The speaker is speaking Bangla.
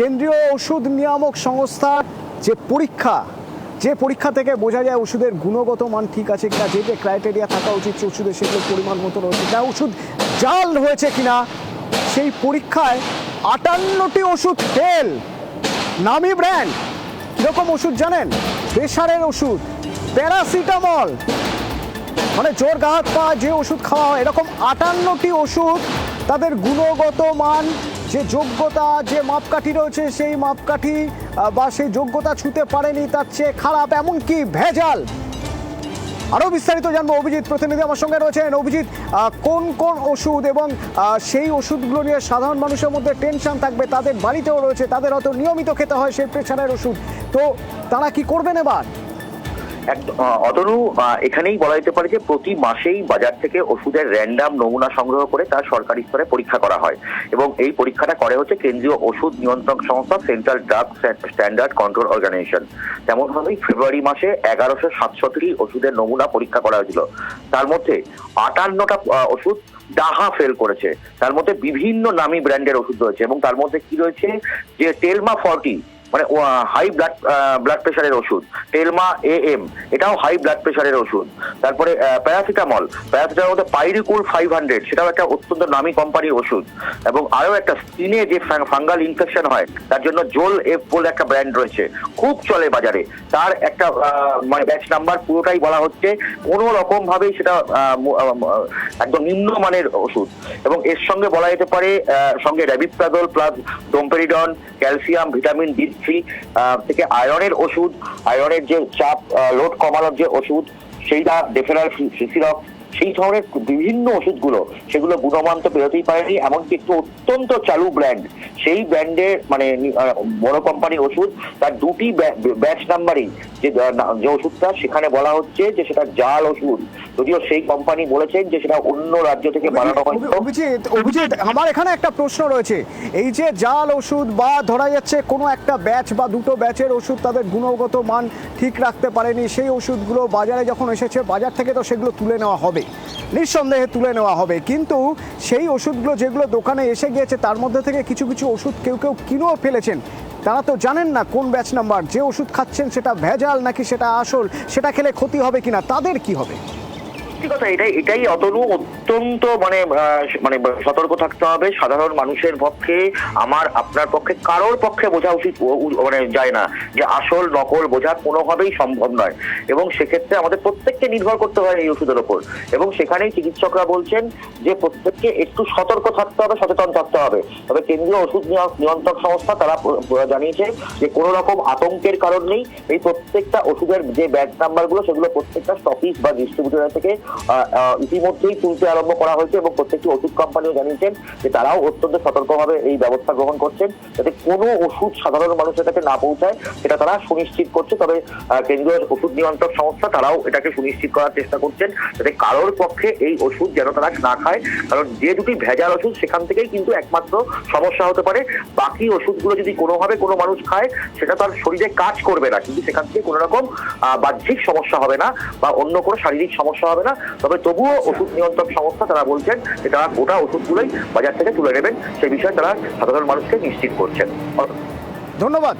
কেন্দ্রীয় ওষুধ নিয়ামক সংস্থার যে পরীক্ষা যে পরীক্ষা থেকে বোঝা যায় ওষুধের গুণগত মান ঠিক আছে কিনা, যে যে ক্রাইটেরিয়া থাকা উচিত ওষুধের সেগুলো পরিমাণ মতো রয়েছে কিনা ওষুধ জাল হয়েছে কিনা, সেই পরীক্ষায় আটান্নটি ওষুধ ফেল নামি ব্র্যান্ড, কীরকম ওষুধ জানেন? প্রেশারের ওষুধ, প্যারাসিটামল। মানে জোর গাহাত পাওয়া যে ওষুধ খাওয়া হয়, এরকম আটান্নটি ওষুধ তাদের গুণগত মান যে যোগ্যতা, যে মাপকাঠি রয়েছে সেই মাপকাঠি বা সেই যোগ্যতা ছুতে পারেনি, তার চেয়ে খারাপ, এমনকি ভেজাল। আরও বিস্তারিত জানব অভিজিৎ প্রতিনিধি আমার সঙ্গে রয়েছেন। অভিজিৎ কোন কোন ওষুধ এবং সেই ওষুধগুলো নিয়ে সাধারণ মানুষের মধ্যে টেনশন থাকবে, তাদের বাড়িতেও রয়েছে, তাদের হয়তো নিয়মিত খেতে হয় সেই প্রেশারের ওষুধ। তো তারা কি করবেন এবার? অতনু এখানেই বলা যেতে পারে যে প্রতি মাসেই বাজার থেকে ওষুধের র্যান্ডাম নমুনা সংগ্রহ করে তা সরকারি স্তরে পরীক্ষা করা হয়। এবং এই পরীক্ষাটা করে হচ্ছে কেন্দ্রীয় ওষুধ নিয়ন্ত্রক সংস্থা central drug standard control organisation তেমন ভাবেই ফেব্রুয়ারি মাসে এগারোশো সাতষট্টি ওষুধের নমুনা পরীক্ষা করা হয়েছিল। তার মধ্যে আটান্নটা ওষুধ ডাহা ফেল করেছে। তার মধ্যে বিভিন্ন নামি ব্র্যান্ডের ওষুধ রয়েছে। এবং তার মধ্যে কি রয়েছে যে টেলমা ফর্টি মানে হাই ব্লাড ব্লাড প্রেশারের ওষুধ। টেলমা এ এম এটাও হাই ব্লাড প্রেশারের ওষুধ। তারপরে প্যারাসিটামল প্যারাসিটামল মধ্যে পাইরিকুল ফাইভ হান্ড্রেড সেটাও একটা অত্যন্ত নামি কোম্পানির ওষুধ। এবং আরও একটা স্কিনে যে ফাঙ্গাল ইনফেকশন হয়, তার জন্য জোল এফ বলে একটা ব্র্যান্ড রয়েছে। খুব চলে বাজারে। তার একটা মানে ব্যাচ নাম্বার পুরোটাই বলা হচ্ছে, কোনো রকম ভাবেই সেটা একদম নিম্নমানের ওষুধ। এবং এর সঙ্গে বলা যেতে পারে সঙ্গে rabeprazole plus domperidone calcium vitamin D three থেকে আয়রনের ওষুধ আয়রনের যে চাপ লোড কমানোর যে ওষুধ সেইটা ডেফেনাল সিসিরক সেই ধরনের বিভিন্ন ওষুধগুলো সেগুলো গুণমান তো বেরোতেই পারেনি এমনকি একটু অত্যন্ত চালু ব্র্যান্ড সেই ব্র্যান্ডের মানে বড় কোম্পানির ওষুধ তার দুটি ব্যাচ নাম্বারই যে যে ওষুধটা সেখানে বলা হচ্ছে যে সেটা জাল ওষুধ। যদিও সেই কোম্পানি বলেছেন যে সেটা অন্য রাজ্য থেকে বানানো অভি- অভিজিৎ অভিজিৎ আমার এখানে একটা প্রশ্ন রয়েছে। এই যে জাল ওষুধ বা ধরা যাচ্ছে কোনো একটা ব্যাচ বা দুটো ব্যাচের ওষুধ তাদের গুণগত মান ঠিক রাখতে পারেনি সেই ওষুধগুলো বাজারে যখন এসেছে বাজার থেকে তো সেগুলো তুলে নেওয়া হবে। নিঃসন্দেহে তুলে নেওয়া হবে। কিন্তু সেই ওষুধগুলো যেগুলো দোকানে এসে গিয়েছে, তার মধ্যে থেকে কিছু কিছু ওষুধ কেউ কেউ কিনেও ফেলেছেন। তারা তো জানেন না কোন ব্যাচ নাম্বার, যে ওষুধ খাচ্ছেন সেটা ভেজাল নাকি সেটা আসল, সেটা খেলে ক্ষতি হবে কিনা, তাদের কি হবে? সত্যি কথা, এটাই এটাই অতনু অত্যন্ত মানে মানে সতর্ক থাকতে হবে। সাধারণ মানুষের পক্ষে, আমার, আপনার পক্ষে, কারোর পক্ষে বোঝা উচিত মানে যায় না যে আসল নকল বোঝা কোনোভাবেই সম্ভব নয়। এবং সেক্ষেত্রে আমাদের প্রত্যেককে নির্ভর করতে হয় এই ওষুধের ওপর। এবং সেখানেই চিকিৎসকরা বলছেন যে প্রত্যেককে একটু সতর্ক থাকতে হবে, সচেতন থাকতে হবে। তবে কেন্দ্রীয় ওষুধ নিয়- নিয়ন্ত্রক সংস্থা, তারা জানিয়েছে যে কোনো রকম আতঙ্কের কারণ নেই। এই প্রত্যেকটা ওষুধের যে ব্যাচ নাম্বারগুলো, সেগুলো প্রত্যেকটা স্টপিস বা ডিস্ট্রিবিউটর থেকে ইতিমধ্যেই তুলতে আরম্ভ করা হয়েছে এবং প্রত্যেকটি ওষুধ কোম্পানিও জানিয়েছেন যে তারাও অত্যন্ত সতর্কভাবে এই ব্যবস্থা গ্রহণ করছেন যাতে কোনো ওষুধ সাধারণ মানুষের কাছে না পৌঁছায়, সেটা তারা সুনিশ্চিত করছে। তবে কেন্দ্রীয় ওষুধ নিয়ন্ত্রক সংস্থা তারাও এটাকে সুনিশ্চিত করার চেষ্টা করছেন যাতে কারোর পক্ষে এই ওষুধ যেন তারা না খায়। কারণ যে দুটি ভেজাল ওষুধ সেখান থেকেই কিন্তু একমাত্র সমস্যা হতে পারে। বাকি ওষুধগুলো যদি কোনোভাবে কোনো মানুষ খায়, সেটা তার শরীরে কাজ করবে না। কিন্তু সেখান থেকে কোনো রকম বাহ্যিক সমস্যা হবে না বা অন্য কোনো শারীরিক সমস্যা হবে না। তবে তবুও ওষুধ নিয়ন্ত্রক সংস্থা তারা বলছেন যে তারা গোটা ওষুধগুলোই বাজার থেকে তুলে নেবেন। সেই বিষয়ে তারা সাধারণ মানুষকে নিশ্চিত করছেন। ধন্যবাদ।